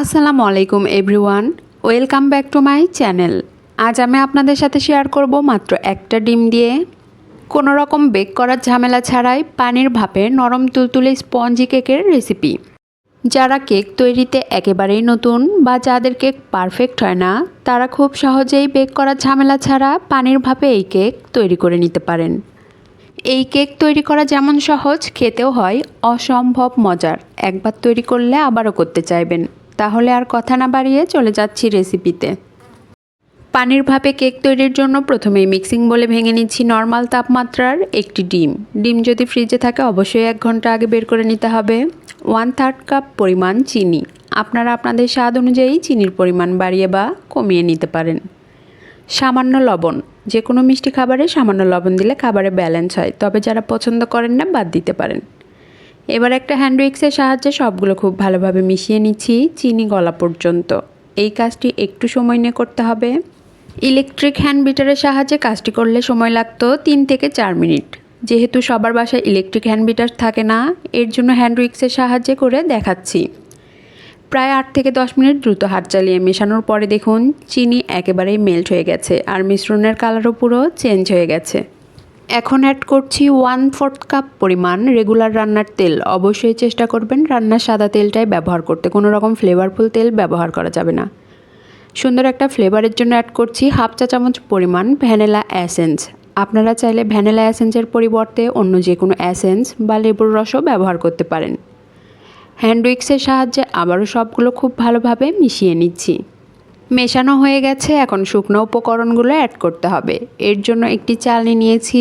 আসসালামু আলাইকুম everyone welcome back to my channel আজ আমি আপনাদের সাথে শেয়ার করব মাত্র একটা ডিম দিয়ে। কোনো রকম বেক করার ঝামেলা ছাড়াই পানির ভাপে নরম তুলতুলে স্পঞ্জি কেকের রেসিপি যারা কেক তৈরিতে একেবারেই নতুন বা যাদের কেক পারফেক্ট হয় না, তারা খুব সহজেই বেক করার ঝামেলা ছাড়া পানির ভাপে এই কেক তৈরি করে নিতে পারেন। এই কেক তৈরি করা যেমন সহজ, খেতেও হয় অসম্ভব মজার। একবার তৈরি করলে আবারও করতে চাইবেন। তাহলে আর কথা না বাড়িয়ে চলে যাচ্ছি রেসিপিতে পানির ভাপে কেক তৈরির জন্য প্রথমেই মিক্সিং বলে ভেঙে নিচ্ছি নর্মাল তাপমাত্রার একটি ডিম। ডিম যদি ফ্রিজে থাকে, অবশ্যই এক ঘণ্টা আগে বের করে নিতে হবে। ওয়ান থার্ড কাপ পরিমাণ চিনি। আপনারা আপনাদের স্বাদ অনুযায়ী চিনির পরিমাণ বাড়িয়ে বা কমিয়ে নিতে পারেন। সামান্য লবণ। যে কোনো মিষ্টি খাবারে সামান্য লবণ দিলে খাবারে ব্যালেন্স হয়। তবে যারা পছন্দ করেন না, বাদ দিতে পারেন। এবার একটা হ্যান্ড উইক্সের সাহায্যে সবগুলো খুব ভালোভাবে মিশিয়ে নিচ্ছি, চিনি গলা পর্যন্ত। এই কাজটি একটু সময় নিয়ে করতে হবে। ইলেকট্রিক হ্যান্ড বিটারের সাহায্যে কাজটি করলে সময় লাগতো তিন থেকে চার মিনিট। যেহেতু সবার বাসায় ইলেকট্রিক হ্যান্ড বিটার থাকে না, এর জন্য হ্যান্ড উইক্সের সাহায্যে করে দেখাচ্ছি। প্রায় আট থেকে দশ মিনিট দ্রুত হাত চালিয়ে মেশানোর পরে দেখুন, চিনি একেবারেই মেল্ট হয়ে গেছে, আর মিশ্রণের কালারও পুরো চেঞ্জ হয়ে গেছে। এখন অ্যাড করছি ওয়ান ফোর্থ কাপ পরিমাণ রেগুলার রান্নার তেল। অবশ্যই চেষ্টা করবেন রান্নার সাদা তেলটাই ব্যবহার করতে। কোনো রকম ফ্লেভারফুল তেল ব্যবহার করা যাবে না। সুন্দর একটা ফ্লেভারের জন্য অ্যাড করছি হাফ চা চামচ পরিমাণ ভ্যানিলা অ্যাসেন্স আপনারা চাইলে ভ্যানিলা অ্যাসেন্সের পরিবর্তে অন্য যে কোনো অ্যাসেন্স বা লেবুর রসও ব্যবহার করতে পারেন। হ্যান্ড উইক্সের সাহায্যে আবারও সবগুলো খুব ভালোভাবে মিশিয়ে নিচ্ছি। মেশানো হয়ে গেছে, এখন শুকনো উপকরণগুলো অ্যাড করতে হবে। এর জন্য একটি চালনি নিয়েছি।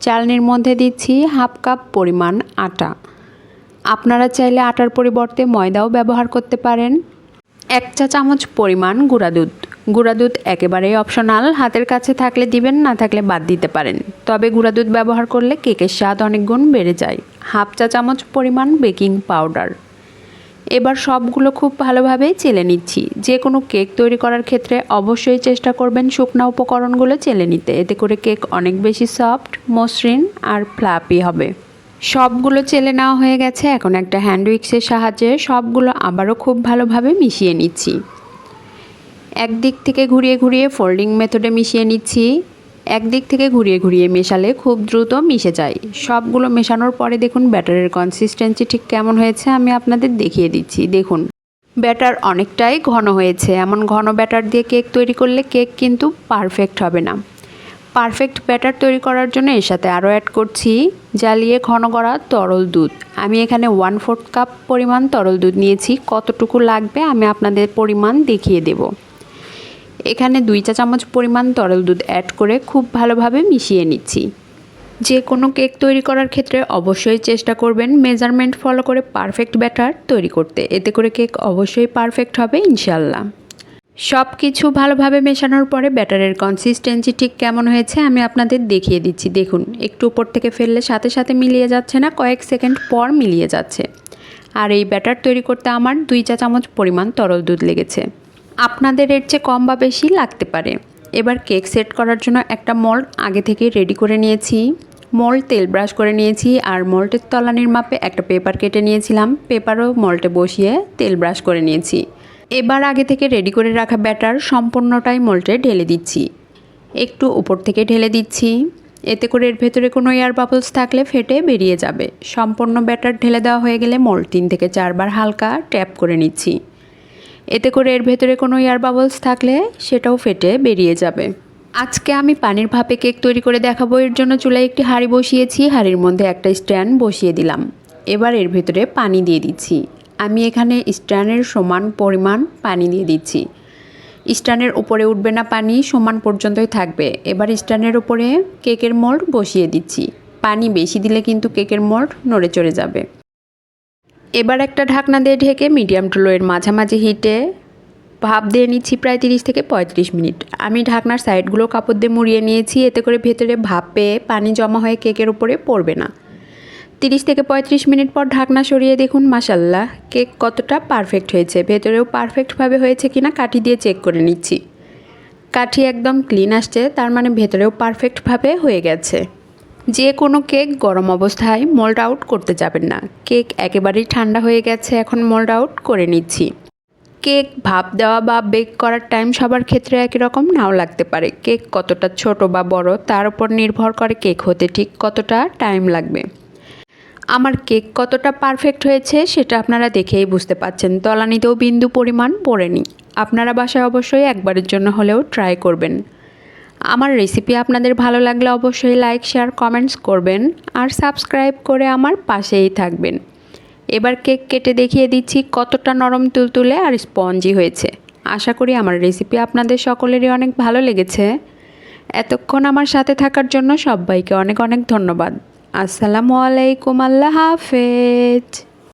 চালনির মধ্যে দিচ্ছি হাফ কাপ পরিমাণ আটা। আপনারা চাইলে আটার পরিবর্তে ময়দাও ব্যবহার করতে পারেন। এক চা চামচ পরিমাণ গুঁড়া দুধ। গুঁড়া দুধ একেবারেই অপশনাল হাতের কাছে থাকলে দিবেন, না থাকলে বাদ দিতে পারেন। তবে গুঁড়া দুধ ব্যবহার করলে কেকের স্বাদ অনেক গুণ বেড়ে যায়। হাফ চা চামচ পরিমাণ বেকিং পাউডার। এবার সবগুলো খুব ভালোভাবে চেলে নিচ্ছি। যে কোনো কেক তৈরি করার ক্ষেত্রে অবশ্যই চেষ্টা করবেন শুকনা উপকরণগুলো চেলে নিতে। এতে করে কেক অনেক বেশি সফট, মসৃণ আর ফ্লাপি হবে। সবগুলো চেলে নেওয়া হয়ে গেছে। এখন একটা হ্যান্ড উইক্সের সাহায্যে সবগুলো আবারও খুব ভালোভাবে মিশিয়ে নিচ্ছি। একদিক থেকে ঘুরিয়ে ঘুরিয়ে ফোল্ডিং মেথডে মিশিয়ে নিচ্ছি। একদিক থেকে ঘুরিয়ে ঘুরিয়ে মেশালে খুব দ্রুত মিশে যায়। সবগুলো মেশানোর পরে দেখুন ব্যাটারের কনসিস্টেন্সি ঠিক কেমন হয়েছে আমি আপনাদের দেখিয়ে দিচ্ছি। দেখুন, ব্যাটার অনেকটাই ঘন হয়েছে। এমন ঘন ব্যাটার দিয়ে কেক তৈরি করলে কেক কিন্তু পারফেক্ট হবে না। পারফেক্ট ব্যাটার তৈরি করার জন্য এর সাথে আরও অ্যাড করছি, জ্বালিয়ে ঘন করা তরল দুধ। আমি এখানে ওয়ান ফোর্থ কাপ পরিমাণ তরল দুধ নিয়েছি। কতটুকু লাগবে আমি আপনাদের পরিমাণ দেখিয়ে দেবো। এখানে দুই চা চামচ পরিমাণ তরল দুধ অ্যাড করে খুব ভালোভাবে মিশিয়ে নিচ্ছি। যে কোনো কেক তৈরি করার ক্ষেত্রে অবশ্যই চেষ্টা করবেন মেজারমেন্ট ফলো করে পারফেক্ট ব্যাটার তৈরি করতে। এতে করে কেক অবশ্যই পারফেক্ট হবে ইনশাল্লাহ সব কিছু ভালোভাবে মেশানোর পরে ব্যাটারের কনসিস্টেন্সি ঠিক কেমন হয়েছে আমি আপনাদের দেখিয়ে দিচ্ছি। দেখুন, একটু উপর থেকে ফেললে সাথে সাথে মিলিয়ে যাচ্ছে না, কয়েক সেকেন্ড পর মিলিয়ে যাচ্ছে। আর এই ব্যাটার তৈরি করতে আমার দুই চা চামচ পরিমাণ তরল দুধ লেগেছে। আপনাদের এর চেয়ে কম বা বেশি লাগতে পারে। এবার কেক সেট করার জন্য একটা মোল্ড আগে থেকে রেডি করে নিয়েছি। মোল্ড তেল ব্রাশ করে নিয়েছি আর মল্টের তলানির মাপে একটা পেপার কেটে নিয়েছিলাম। পেপারও মোল্টে বসিয়ে তেল ব্রাশ করে নিয়েছি। এবার আগে থেকে রেডি করে রাখা ব্যাটার সম্পূর্ণটাই মল্টে ঢেলে দিচ্ছি। একটু উপর থেকে ঢেলে দিচ্ছি। এতে করে এর ভেতরে কোনো এয়ার বাবলস থাকলে ফেটে বেরিয়ে যাবে। সম্পূর্ণ ব্যাটার ঢেলে দেওয়া হয়ে গেলে মল তিন থেকে চারবার হালকা ট্যাপ করে নিচ্ছি। এতে করে এর ভেতরে কোনো এয়ার বাবলস থাকলে সেটাও ফেটে বেরিয়ে যাবে। আজকে আমি পানির ভাপে কেক তৈরি করে দেখাবো। এর জন্য চুলায় একটি হাঁড়ি বসিয়েছি। হাঁড়ির মধ্যে একটা স্ট্যান্ড বসিয়ে দিলাম। এবার এর ভেতরে পানি দিয়ে দিচ্ছি। আমি এখানে স্ট্যান্ডের সমান পরিমাণ পানি দিয়ে দিচ্ছি। স্ট্যান্ডের উপরে উঠবে না পানি, সমান পর্যন্তই থাকবে। এবার স্ট্যান্ডের উপরে কেকের মোল্ড বসিয়ে দিচ্ছি। পানি বেশি দিলে কিন্তু কেকের মোল্ড নড়ে চড়ে যাবে। এবার একটা ঢাকনা দিয়ে ঢেকে মিডিয়াম টু লোয়ের মাঝামাঝি হিটে ভাপ দিয়ে নিচ্ছি প্রায় তিরিশ থেকে পঁয়ত্রিশ মিনিট। আমি ঢাকনার সাইডগুলো কাপড় দিয়ে মুড়িয়ে নিয়েছি, এতে করে ভেতরে ভাপে পানি জমা হয়ে কেকের উপরে পড়বে না। তিরিশ থেকে পঁয়ত্রিশ মিনিট পর ঢাকনা সরিয়ে দেখুন মাসাল্লাহ কেক কতটা পারফেক্ট হয়েছে। ভেতরেও পারফেক্টভাবে হয়েছে কিনা কাঠি দিয়ে চেক করে নিচ্ছি। কাঠি একদম ক্লিন আসছে, তার মানে ভেতরেও পারফেক্টভাবে হয়ে গেছে। যে কোনো কেক গরম অবস্থায় মোল্ড আউট করতে যাবেন না। কেক একেবারেই ঠান্ডা হয়ে গেছে, এখন মোল্ড আউট করে নিচ্ছি। কেক ভাপ দেওয়া বা বেক করার টাইম সবার ক্ষেত্রে একই রকম, নাও লাগতে পারে। কেক কতটা ছোট বা বড়, তার উপর নির্ভর করে কেক হতে ঠিক কতটা টাইম লাগবে। আমার কেক কতটা পারফেক্ট হয়েছে, সেটা আপনারা দেখেই বুঝতে পাচ্ছেন। তলানিতেও বিন্দু পরিমাণ পড়েনি। আপনারা বাসায় অবশ্যই একবারের জন্য হলেও ট্রাই করবেন। আমার রেসিপি আপনাদের ভালো লাগলে অবশ্যই লাইক শেয়ার কমেন্টস করবেন আর সাবস্ক্রাইব করে আমার পাশেই থাকবেন। এবার কেক কেটে দেখিয়ে দিচ্ছি কতটা নরম তুলতুলে আর স্পঞ্জি হয়েছে। আশা করি আমার রেসিপি আপনাদের সকলেরই অনেক ভালো লেগেছে। এতক্ষণ আমার সাথে থাকার জন্য সবাইকে অনেক অনেক ধন্যবাদ। আসসালামু আলাইকুম, আল্লাহ হাফেজ।